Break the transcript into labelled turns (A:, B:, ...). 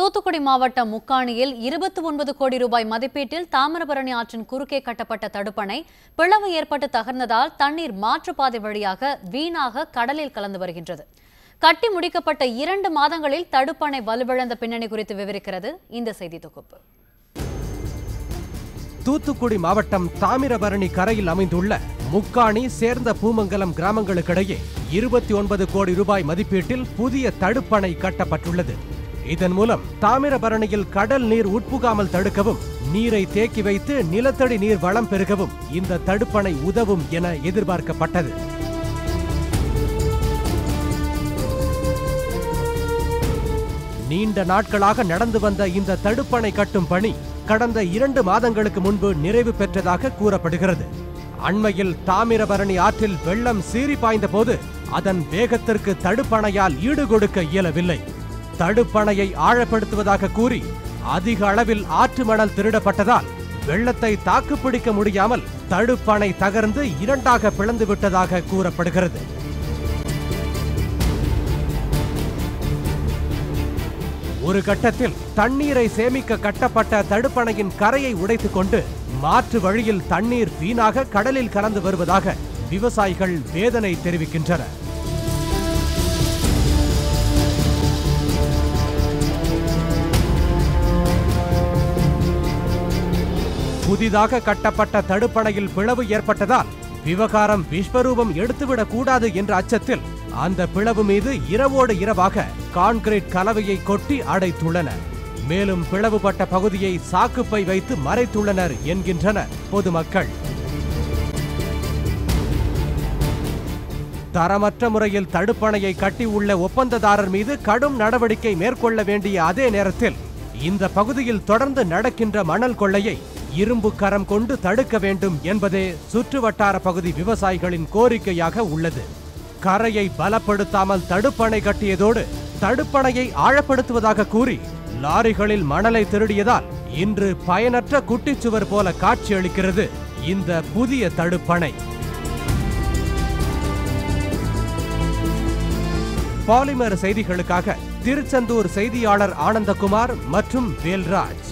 A: தூத்துக்குடி மாவட்டம் முக்காணியில் இருபத்தி ஒன்பது கோடி ரூபாய் மதிப்பீட்டில் தாமிரபரணி ஆற்றின் குறுக்கே கட்டப்பட்ட தடுப்பணை பிளவு ஏற்பட்டு தகர்ந்ததால் தண்ணீர் மாற்றுப்பாதை வழியாக வீணாக கடலில் கலந்து வருகின்றது. கட்டி முடிக்கப்பட்ட இரண்டு மாதங்களில் தடுப்பணை வலுவிழந்த பின்னணி குறித்து விவரிக்கிறது இந்த செய்தி தொகுப்பு.
B: தூத்துக்குடி மாவட்டம் தாமிரபரணி கரையில் அமைந்துள்ள முக்காணி சேர்ந்த பூமங்கலம் கிராமங்களுக்கிடையே இருபத்தி ஒன்பது கோடி ரூபாய் மதிப்பீட்டில் புதிய தடுப்பணை கட்டப்பட்டுள்ளது. இதன் மூலம் தாமிரபரணியில் கடல் நீர் உட்புகாமல் தடுக்கவும் நீரை தேக்கி வைத்து நிலத்தடி நீர் வளம் பெருகவும் இந்த தடுப்பணை உதவும் என எதிர்பார்க்கப்பட்டது. நீண்ட நாட்களாக நடந்து வந்த இந்த தடுப்பணை கட்டும் பணி கடந்த இரண்டு மாதங்களுக்கு முன்பு நிறைவு பெற்றதாக கூறப்படுகிறது. அண்மையில் தாமிரபரணி ஆற்றில் வெள்ளம் சீறி பாய்ந்த போது அதன் வேகத்திற்கு தடுப்பணையால் ஈடுகொடுக்க இயலவில்லை. தடுப்பணையை ஆழப்படுத்துவதாக கூறி அதிக அளவில் ஆற்று மணல் திருடப்பட்டதால் வெள்ளத்தை தாக்குப்பிடிக்க முடியாமல் தடுப்பணை தகர்ந்து இரண்டாக பிளந்து விட்டதாக கூறப்படுகிறது. ஒரு கட்டத்தில் தண்ணீரை சேமிக்க கட்டப்பட்ட தடுப்பணையின் கரையை உடைத்துக் கொண்டு மாற்று வழியில் தண்ணீர் வீணாக கடலில் கலந்து வருவதாக விவசாயிகள் வேதனை தெரிவிக்கின்றனர். புதிதாக கட்டப்பட்ட தடுப்பணையில் பிளவு ஏற்பட்டதால் விவகாரம் விஸ்வரூபம் எடுத்துவிடக் கூடாது என்ற அச்சத்தில் அந்த பிளவு மீது இரவோடு இரவாக கான்கிரீட் கலவையை கொட்டி அடைத்துள்ளனர். மேலும் பிளவுபட்ட பகுதியை சாக்குப்பை வைத்து மறைத்துள்ளனர் என்கின்றனர் பொதுமக்கள். தரமற்ற முறையில் தடுப்பணையை கட்டியுள்ள ஒப்பந்ததாரர் மீது கடும் நடவடிக்கை மேற்கொள்ள வேண்டிய அதே நேரத்தில் இந்த பகுதியில் தொடர்ந்து நடக்கின்ற மணல் கொள்ளையை இரும்பு கரம் கொண்டு தடுக்க வேண்டும் என்பதே சுற்று வட்டார பகுதி விவசாயிகளின் கோரிக்கையாக உள்ளது. கரையை பலப்படுத்தாமல் தடுப்பணை கட்டியதோடு தடுப்பணையை ஆழப்படுத்துவதாக கூறி லாரிகளில் மணலை திருடியதால் இன்று பயனற்ற குட்டிச்சுவர் போல காட்சியளிக்கிறது இந்த புதிய தடுப்பணை. பாலிமர் செய்திகளுக்காக திருச்செந்தூர் செய்தியாளர் ஆனந்தகுமார் மற்றும் வேல்ராஜ்.